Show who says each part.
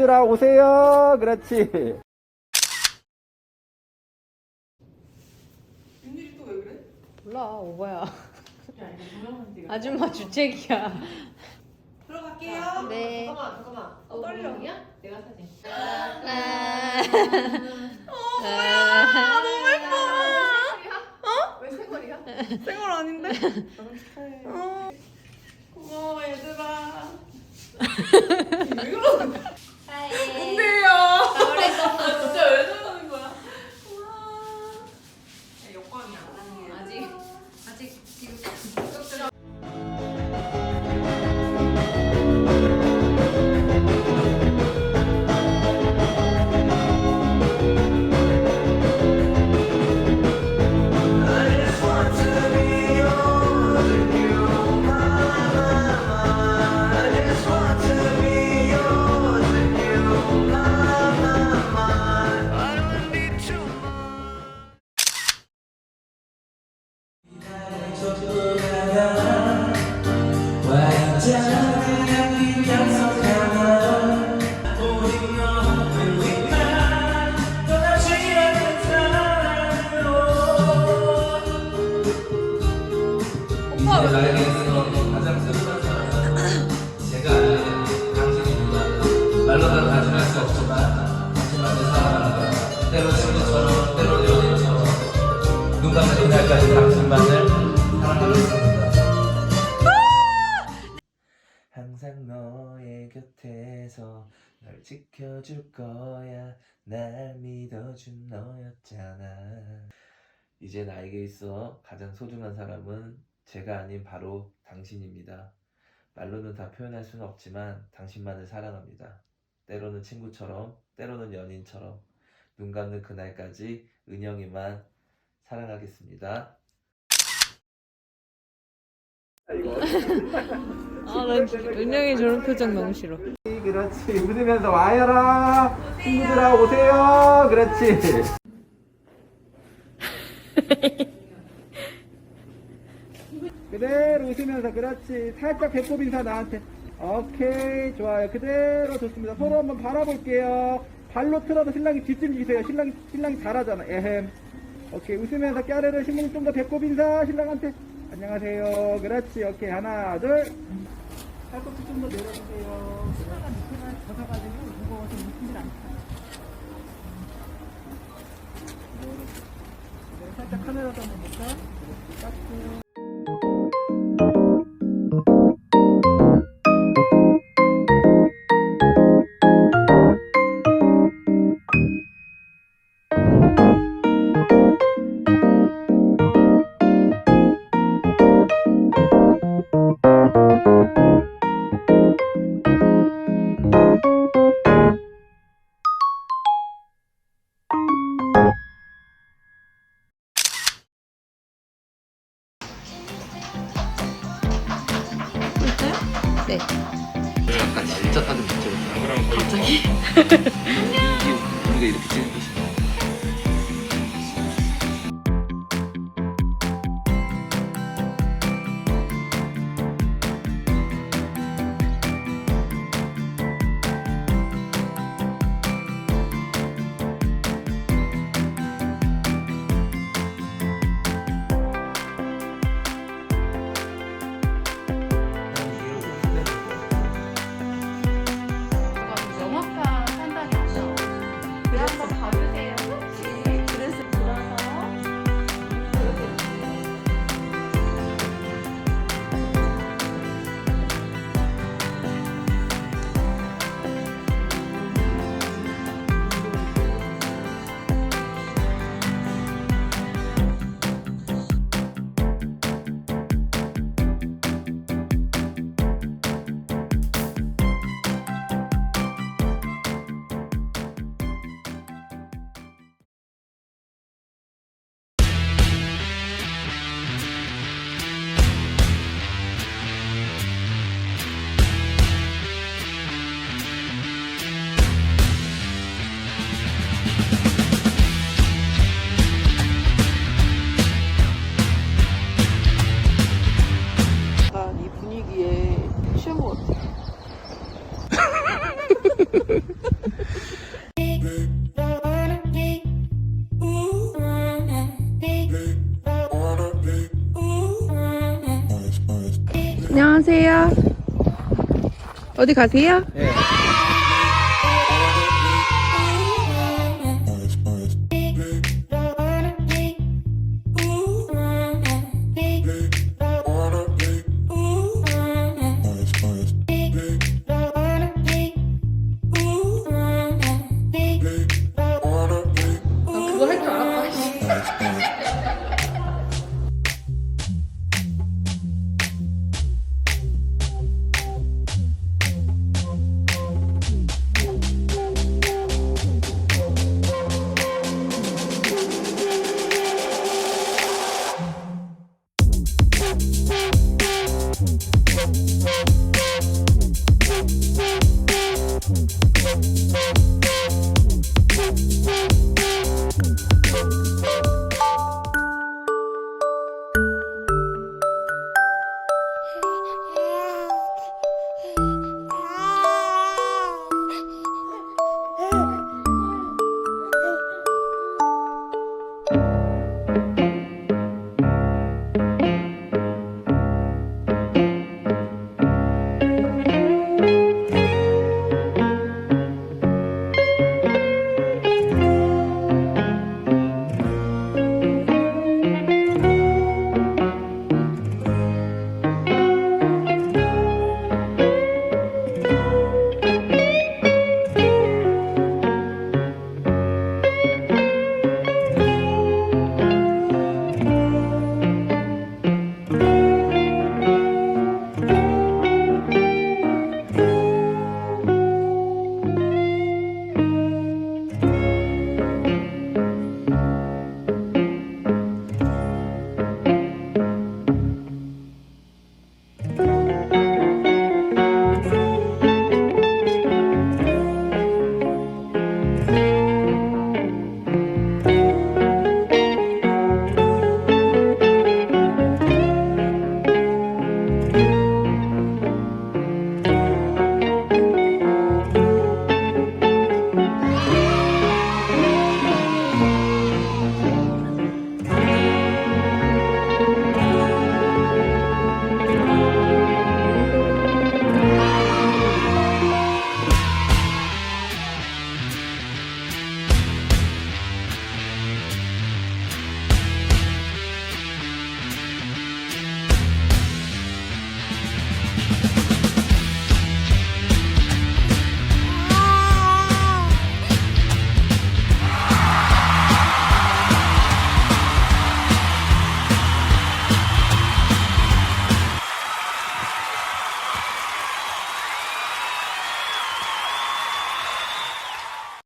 Speaker 1: 친구들아 오세요. 그렇지.
Speaker 2: 윤일이 또 왜 그래?
Speaker 3: 몰라 야
Speaker 2: 이거 찍어.
Speaker 3: 아줌마 주책이야
Speaker 2: 들어갈게요.
Speaker 3: 네.
Speaker 2: 잠깐만 잠깐만. 어, 떨려.
Speaker 3: 내가 사진
Speaker 2: 아 너무 예뻐.
Speaker 3: 왜 세골이야?
Speaker 2: 생얼 아닌데? 어. 고마워
Speaker 4: 때로 친구처럼 때로 연인처럼 눈 감는 그날까지 너의 곁에서 널 지켜줄 거야 날 믿어준 너였잖아 이제 나에게 있어 가장 소중한 사람은 제가 아닌 바로 당신입니다. 말로는 다 표현할 수는 없지만 당신만을 사랑합니다. 때로는 친구처럼, 때로는 연인처럼 눈 감는 그날까지 은영이만 사랑하겠습니다.
Speaker 3: 아나 은영이 저런 표정 너무 싫어
Speaker 1: 그렇지. 웃으면서 와요라. 친구들아 오세요. 그렇지. 그대로 웃으면서 그렇지. 살짝 배꼽 인사 나한테. 오케이 좋아요. 그대로 좋습니다. 서로 한번 바라볼게요. 발로 틀어도 신랑이 뒷짐지세요. 신랑이 신랑이 잘하잖아. 에헴. 오케이 웃으면서 까르르 신랑이 좀 더 배꼽 인사 신랑한테. 안녕하세요. 그렇지. 오케이 하나 둘. 팔꿈치 좀 더 내려주세요. 신랑아 밑에만 젖어가지고 무거워서 웃기질 않다. 네, 살짝 카메라도 한번 볼까? 깎고.
Speaker 3: 네
Speaker 4: 약간 진짜 사진 찍었다. 갑자기? 이게 우리가 이렇게 찍는 거
Speaker 3: 안녕하세요.
Speaker 5: 어디 가세요?
Speaker 6: 예.